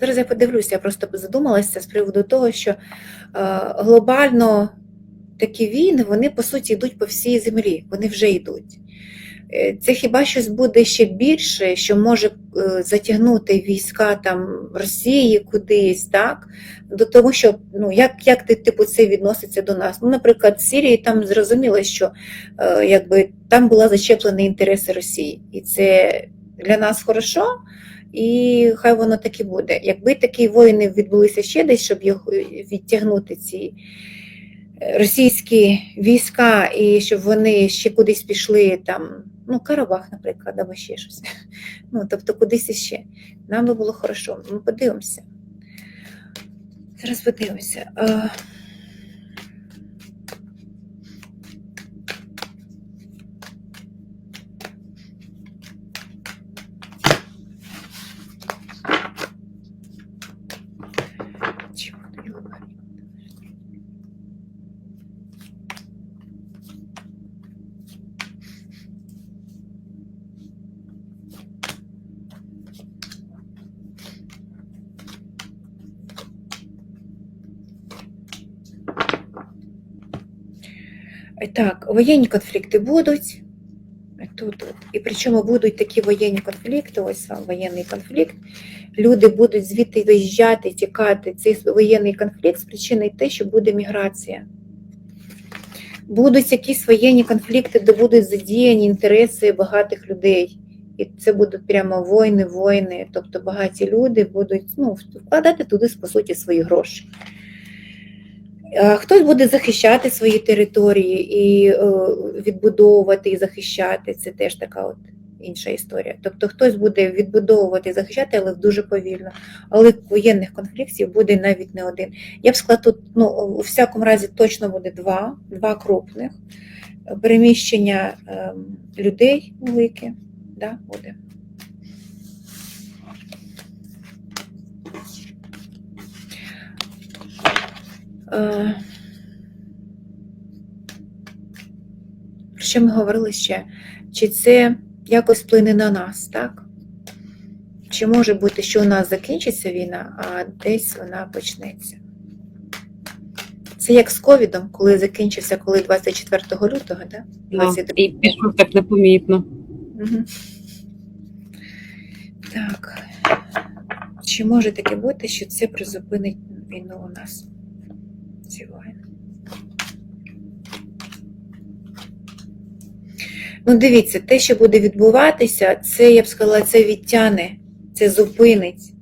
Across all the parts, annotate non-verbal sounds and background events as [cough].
Зараз я подивлюся, я просто задумалася з приводу того, що е, глобально такі війни, вони по суті йдуть по всій землі, вони вже йдуть. Е, Це хіба щось буде ще більше, що може е, затягнути війська там Росії кудись, так? До того, що ну як, як типу це відноситься до нас? Ну, наприклад, в Сирії там зрозуміло, що е, якби там була зачеплені інтереси Росії, і це для нас хорошо. І хай воно так і буде. Якби такі воїни відбулися ще десь, щоб їх відтягнути ці е, російські війська, і щоб вони ще кудись пішли, там, ну, Карабах, наприклад, або ще щось. [laughs] Ну, тобто кудись іще. Нам би було хорошо. Ми подивимося. Зараз подивимося. Так, воєнні конфлікти будуть. Тут, от. І причому будуть такі воєнні конфлікти, ось сам воєнний конфлікт. Люди будуть звідти виїжджати, тікати. Цей воєнний конфлікт спричинить те, що буде міграція. Будуть якісь воєнні конфлікти, де будуть задіяні інтереси багатих людей. І це будуть прямо війни, воїни. Тобто багаті люди будуть ну, вкладати туди, по суті, свої гроші. А Хтось буде захищати свої території і е, відбудовувати і захищати. Це теж така от інша історія. Тобто хтось буде відбудовувати і захищати, але дуже повільно. Але воєнних конфліктів буде навіть не один. Я б сказала, тут ну, у всякому разі точно буде два, два крупних переміщення е, людей велике. Да, буде. Про що ми говорили ще? Чи це якось вплине на нас, так? Чи може бути, що у нас закінчиться війна, а десь вона почнеться? Це як з ковідом, коли закінчився, коли 24 лютого, да? Да, 22. і пішов так непомітно. Угу. Так. Чи може таке бути, що це призупинить війну у нас? Ну, дивіться, те, що буде відбуватися, це, я б сказала, це відтяне, це зупинить,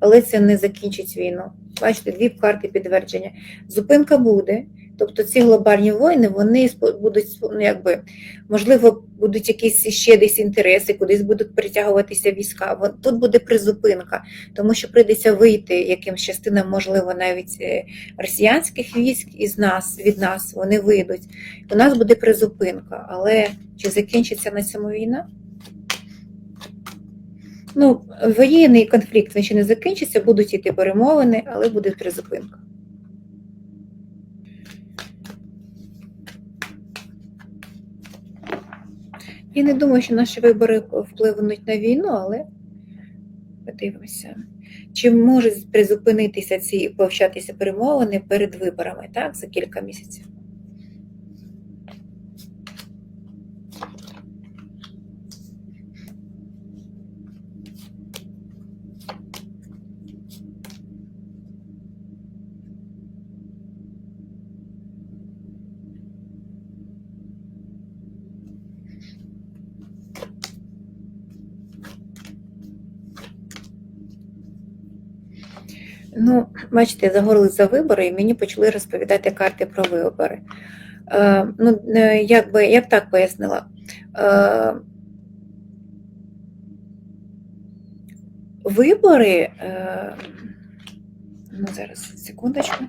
але це не закінчить війну. Бачите, дві карти підтвердження. Зупинка буде, тобто ці глобальні воїни, вони будуть, ну, якби, можливо, будуть якісь ще десь інтереси, кудись будуть притягуватися війська. Тут буде призупинка, тому що прийдеться вийти якимсь частинам, можливо, навіть е, росіянських військ із нас, від нас, вони вийдуть. У нас буде призупинка, але чи закінчиться на цьому війна? Ну, воєнний конфлікт він ще не закінчиться, будуть йти перемовини, але буде призупинка. Я не думаю, що наші вибори впливнуть на війну, але подивимося. Чи можуть призупинитися ці повчатися перемовини перед виборами, так, за кілька місяців? Ну, бачите, загорли за вибори, і мені почали розповідати карти про вибори. Е, ну, е, як би, я б так пояснила. Е, вибори, е, ну, зараз, секундочку.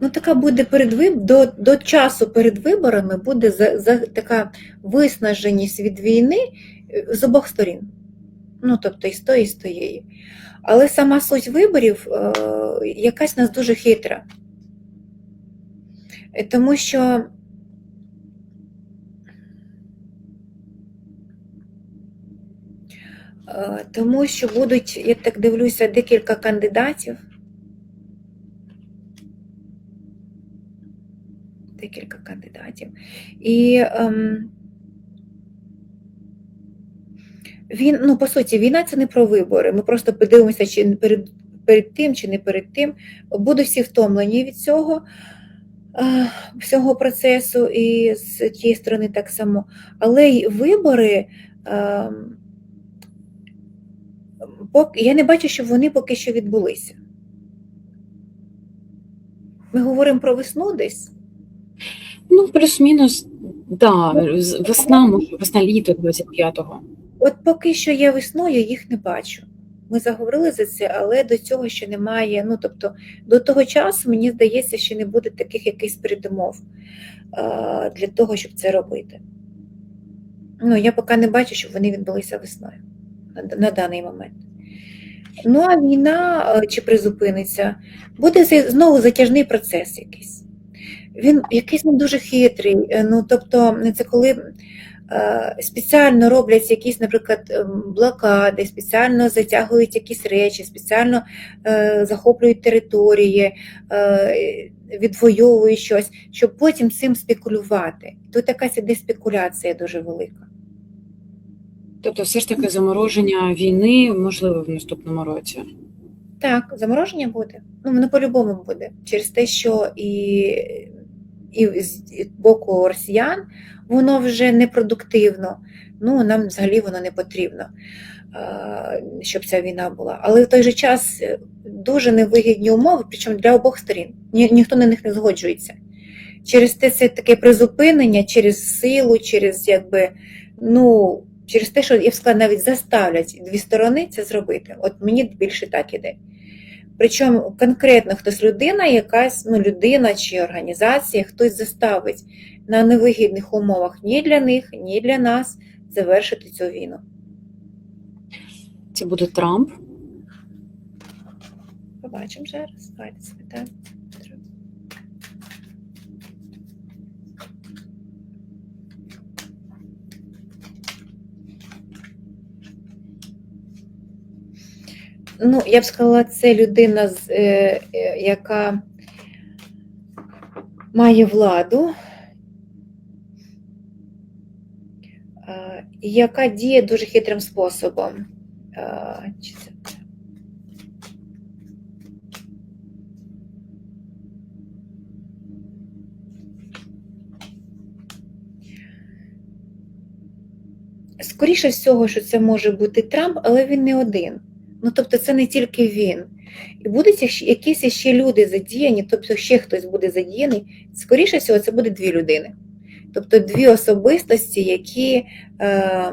ну така буде перед до, до часу перед виборами буде за, за така виснаженість від війни е, з обох сторін. Ну, тобто і з тої, і з тієї. Але сама суть виборів е, якась нас дуже хитра. Е, тому що. Е, тому що будуть, я так дивлюся, декілька кандидатів. Декілька кандидатів. І ем, він, ну, по суті, війна це не про вибори. Ми просто подивимося, чи перед, перед тим, чи не перед тим. Будуть всі втомлені від цього е, всього процесу, і з тієї сторони так само. Але й вибори. ем, я не бачу, щоб вони поки що відбулися. Ми говоримо про весну десь. Ну, плюс-мінус, да, весна, може, весна літо 25-го. От поки що я весною їх не бачу. Ми заговорили за це, але до цього ще немає. Ну тобто, до того часу, мені здається, що не буде таких якихось передумов для того, щоб це робити. Ну, я поки не бачу, щоб вони відбулися весною на, на даний момент. Ну, а війна е, чи призупиниться, буде знову затяжний процес якийсь. Він якийсь не дуже хитрий. е, Ну, тобто, це коли е, спеціально роблять якісь, наприклад, блокади, спеціально затягують якісь речі, спеціально е, захоплюють території, е, відвоюють щось, щоб потім цим спекулювати. Тут якась іде спекуляція дуже велика. Тобто, все ж таки замороження війни можливо в наступному році. Так, замороження буде. Ну, воно по-любому буде. Через те, що і, і з боку росіян воно вже непродуктивно. Ну, нам взагалі воно не потрібно, е, щоб ця війна була. Але в той же час е, дуже невигідні умови, причому для обох сторін. Ні, ніхто на них не згоджується. Через те це таке призупинення, через силу, через якби, ну, через те, що я б сказала, навіть заставлять дві сторони це зробити. От мені більше так іде. Причому конкретно хтось людина, якась ну, людина чи організація, хтось заставить на невигідних умовах ні для них, ні для нас завершити цю війну. Це буде Трамп. Побачимо зараз. Давайте спитаємо. Ну, я б сказала, це людина, е, е, яка має владу, і яка діє дуже хитрим способом. Чи це Скоріше всього, що це може бути Трамп, але він не один. Ну, тобто, це не тільки він. І будуть якісь ще люди задіяні, тобто ще хтось буде задіяний. Скоріше всього, це буде дві людини. Тобто дві особистості, які е,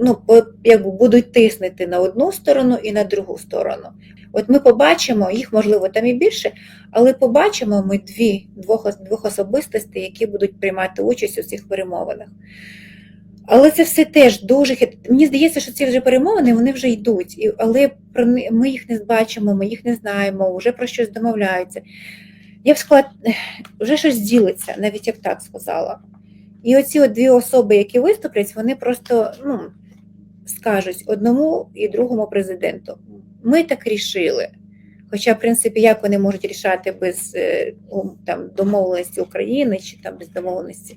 ну, якби будуть тиснути на одну сторону і на другу сторону. От ми побачимо, їх можливо там і більше, але побачимо ми дві, двох, двох особистостей, які будуть приймати участь у цих перемовинах. Але це все теж дуже хит... Мені здається, що ці вже перемовини вони вже йдуть, і, але про ми їх не бачимо, ми їх не знаємо, вже про щось домовляються. Я б сказала, вже щось ділиться, навіть я б так сказала. І оці от дві особи, які виступлять, вони просто ну, скажуть одному і другому президенту: ми так рішили. Хоча, в принципі, як вони можуть рішати без е, там, домовленості України чи там без домовленості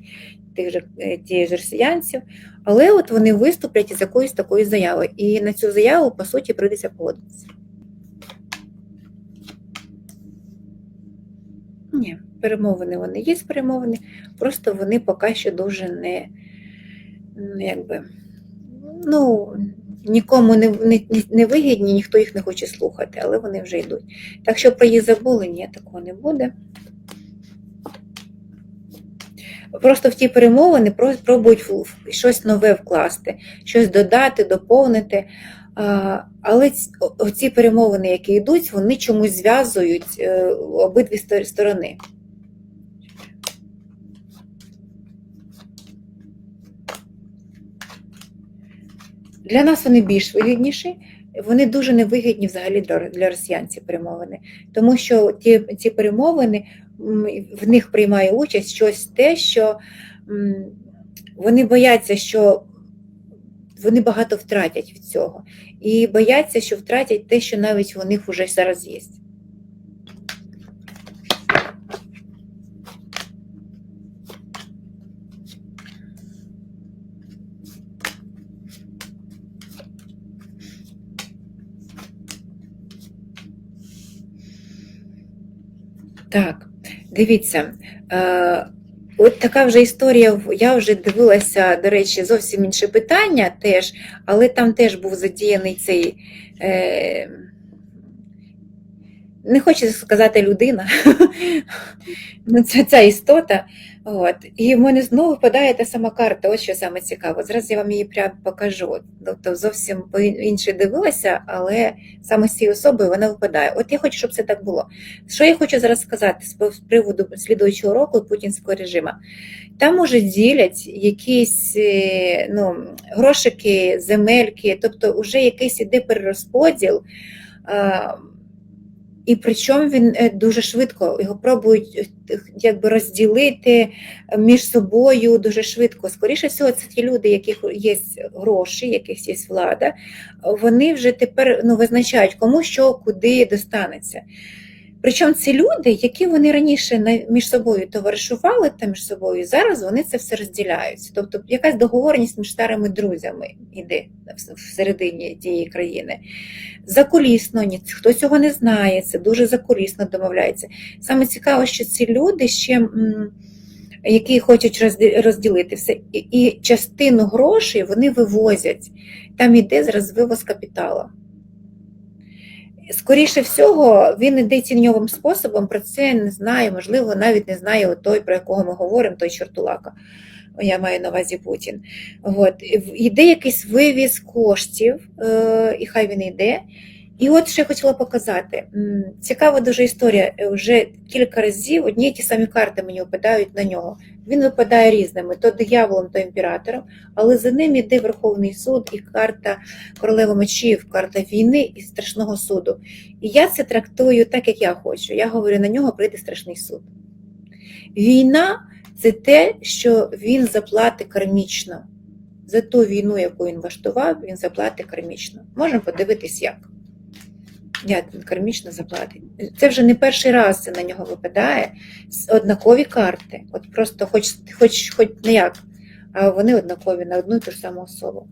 тих же е, тієї ж росіянців, але от вони виступлять із якоюсь такою заявою. І на цю заяву, по суті, прийдеться погодитися. Ні, перемовини вони є перемовини, просто вони поки що дуже не, ну, якби, ну, нікому не, не, не вигідні, ніхто їх не хоче слухати, але вони вже йдуть. Так що про їх забули, ні, такого не буде. Просто в ті перемовини пробують щось нове вкласти, щось додати, доповнити. Але ці перемовини, які йдуть, вони чомусь зв'язують е, обидві стор- сторони. Для нас вони більш вигідніші, вони дуже невигідні взагалі для, росіян ці перемовини, тому що ті, ці перемовини в них приймає участь щось те, що вони бояться, що вони багато втратять від цього. І бояться, що втратять те, що навіть у них вже зараз є. Так, дивіться, е, от така вже історія. Я вже дивилася, до речі, зовсім інше питання теж, але там теж був задіяний цей. Е, не хочу сказати людина, [laughs] ну, це ця істота. От. І в мене знову випадає та сама карта, ось що саме цікаво. Зараз я вам її прямо покажу. Тобто зовсім по інше дивилася, але саме з цією особою вона випадає. От я хочу, щоб це так було. Що я хочу зараз сказати з приводу слідуючого року путінського режиму? Там уже ділять якісь е, ну, грошики, земельки, тобто вже якийсь іде перерозподіл. І причому він е, дуже швидко його пробують е, якби розділити між собою дуже швидко. Скоріше всього, це ті люди, яких є гроші, яких є влада, вони вже тепер ну, визначають, кому що куди достанеться. Причому ці люди, які вони раніше між собою товаришували та між собою, зараз вони це все розділяють. Тобто якась договорність між старими друзями йде всередині тієї країни. Закулісно, ні, хто цього не знає, це дуже закулісно домовляється. Саме цікаво, що ці люди ще. Які хочуть розді- розділити все, і, частину грошей вони вивозять. Там іде зараз вивоз капіталу. Скоріше всього, він іде тіньовим способом, про це не знає, можливо, навіть не знає той, про якого ми говоримо, той чортулака. Я маю на увазі Путін. От. Іде якийсь вивіз коштів, е, і хай він йде. І от ще хотіла показати. Цікава дуже історія. Е, Вже кілька разів одні ті самі карти мені випадають на нього. Він випадає різними: то дияволом, то імператором, але за ним іде Верховний суд і карта королева мечів, карта війни і страшного суду. І я це трактую так, як я хочу. Я говорю, на нього прийде страшний суд. Війна це те, що він заплатить кармічно. За ту війну, яку він влаштував, він заплатить кармічно. Можемо подивитись, як. Як він кармічно заплатить. Це вже не перший раз це на нього випадає. Однакові карти. От просто хоч, хоч, хоч не як, а вони однакові на одну і ту ж саму особу.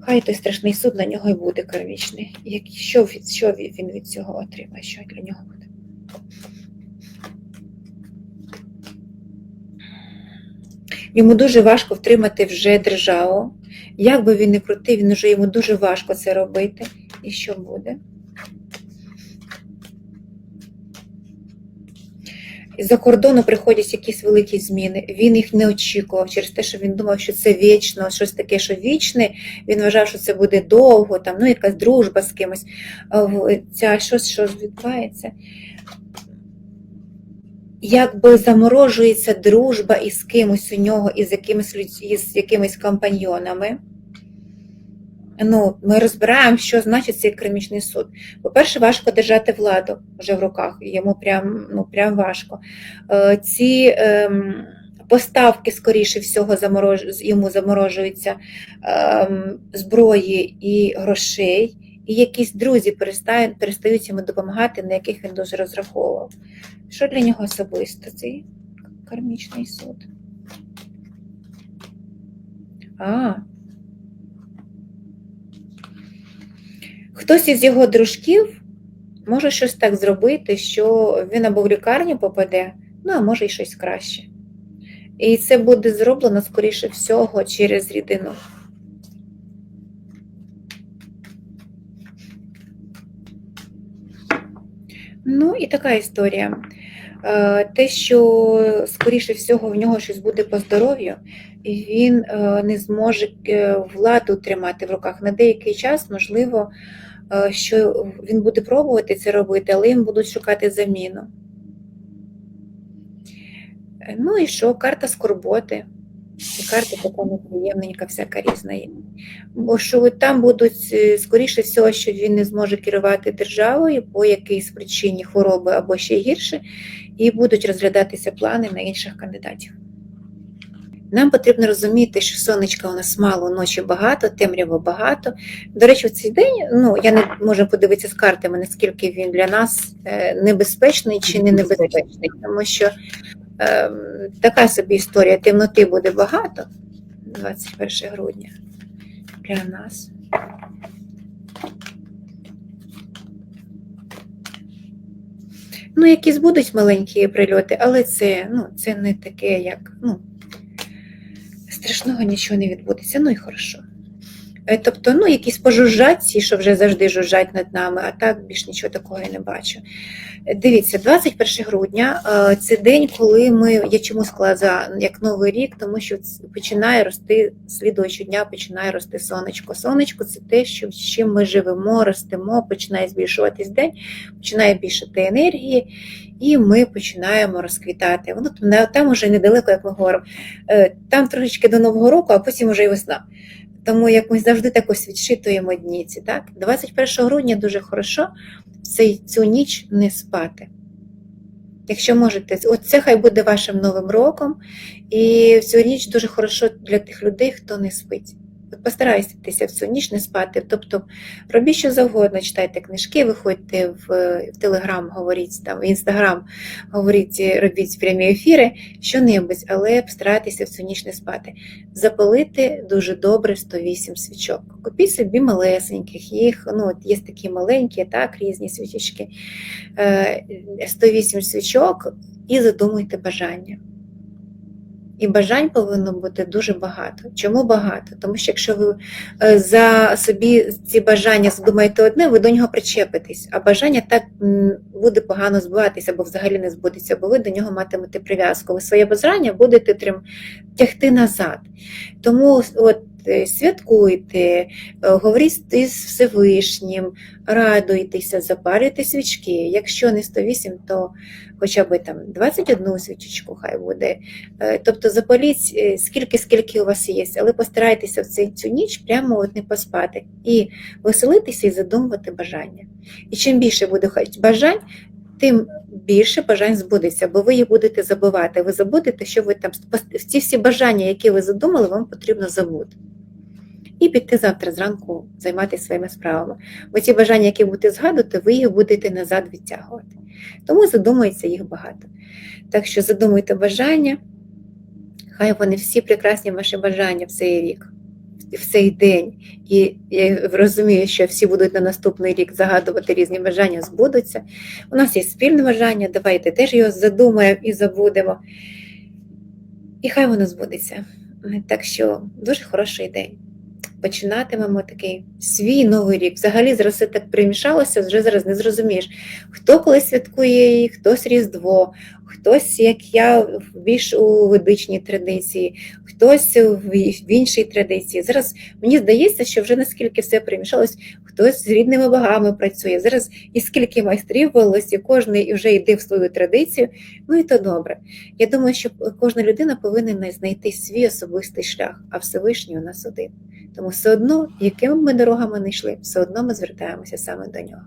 Хай той страшний суд на нього і буде кармічний. Як, що, від, що він від цього отримає? Що для нього буде? Йому дуже важко втримати вже державу. Як би він не крутив, він вже йому дуже важко це робити. І що буде? З-за кордону приходять якісь великі зміни. Він їх не очікував через те, що він думав, що це вічно, щось таке, що вічне. Він вважав, що це буде довго, там, ну, якась дружба з кимось. Ця щось, що відбувається. Якби заморожується дружба із кимось у нього, із якимись, із якимись компаньйонами. Ну, ми розбираємо, що значить цей кармічний суд. По-перше, важко держати владу вже в руках, йому прям, ну, прям важко. Е, Ці ем, поставки, скоріше всього, заморож... йому заморожуються ем, зброї і грошей, і якісь друзі перестають, перестають йому допомагати, на яких він дуже розраховував. Що для нього особисто цей кармічний суд? А. Хтось із його дружків може щось так зробити, що він або в лікарню попаде, ну а може й щось краще. І це буде зроблено, скоріше всього, через рідину. Ну і така історія. Е, Те, що, скоріше всього, в нього щось буде по здоров'ю, і він е, не зможе е, владу тримати в руках на деякий час, можливо, що він буде пробувати це робити, але їм будуть шукати заміну. Ну і що? Карта скорботи. І карта така неприємненька, всяка різна є. Бо що там будуть, е, скоріше всього, що він не зможе керувати державою по якійсь причині хвороби або ще гірше, і будуть розглядатися плани на інших кандидатів. Нам потрібно розуміти, що сонечка у нас мало, ночі багато, темрява багато. До речі, в цей день ну, я не можу подивитися з картами, наскільки він для нас е, небезпечний чи не небезпечний, тому що е, така собі історія темноти буде багато 21 грудня для нас. Ну, якісь будуть маленькі прильоти, але це, ну, це не таке, як ну, страшного нічого не відбудеться, ну і хорошо. Е, Тобто, ну, якісь пожужжать, ці, що вже завжди жужжать над нами, а так більш нічого такого я не бачу. Е, Дивіться, 21 грудня е, це день, коли ми, я чому за як новий рік, тому що починає рости, слідуючого дня починає рости сонечко. Сонечко це те, що, з чим ми живемо, ростемо, починає збільшуватись день, починає більшати енергії, і ми починаємо розквітати. Воно там, уже недалеко, як ми говоримо. Там трошечки до Нового року, а потім вже і весна. Тому як ми завжди так ось відчитуємо дні ці, так? 21 грудня дуже хорошо цей, цю ніч не спати. Якщо можете, от це хай буде вашим новим роком, і цю ніч дуже хорошо для тих людей, хто не спить. Постарайтеся в цю ніч не спати. Тобто робіть що завгодно, читайте книжки, виходьте в, в Телеграм, говоріть там, в Інстаграм, говоріть, робіть прямі ефіри, що-небудь, але постарайтеся в цю ніч не спати. Запалити дуже добре 108 свічок. Купіть собі малесеньких, їх ну, от є такі маленькі, так, різні свічечки. Е, 108 свічок і задумуйте бажання. І бажань повинно бути дуже багато. Чому багато? Тому що якщо ви е, за собі ці бажання задумаєте одне, ви до нього причепитесь, а бажання так буде погано збуватися, або взагалі не збудеться, бо ви до нього матимете прив'язку. Ви своє бажання будете тягти назад. Тому от святкуйте, е, говоріть із Всевишнім, радуйтеся, запалюйте свічки. Якщо не 108, то хоча б там 21 свічечку хай буде. Е, Тобто запаліть е, скільки, скільки у вас є, але постарайтеся в цей- цю ніч прямо от не поспати і веселитися і задумувати бажання. І чим більше буде бажань, тим більше бажань збудеться, бо ви їх будете забувати. Ви забудете, що ви там ці всі бажання, які ви задумали, вам потрібно забути. І піти завтра зранку займатися своїми справами. Бо ці бажання, які будете згадувати, ви їх будете назад відтягувати. Тому задумується їх багато. Так що задумуйте бажання, хай вони всі прекрасні ваші бажання в цей рік, в цей день. І я розумію, що всі будуть на наступний рік загадувати різні бажання, збудуться. У нас є спільне бажання, давайте теж його задумаємо і забудемо. І хай воно збудеться. Так що дуже хороший день. Починатимемо такий свій новий рік. Взагалі зараз все так примішалося, вже зараз не зрозумієш, хто коли святкує її, хтось Різдво, хтось, як я, більш у ведичній традиції, хтось в іншій традиції. Зараз мені здається, що вже наскільки все примішалось, хтось з рідними богами працює. Зараз і скільки майстрів ввелось, і кожен вже йде в свою традицію. Ну і то добре. Я думаю, що кожна людина повинна знайти свій особистий шлях, а Всевишній у нас один. Тому все одно, якими б ми дорогами не йшли, все одно ми звертаємося саме до нього.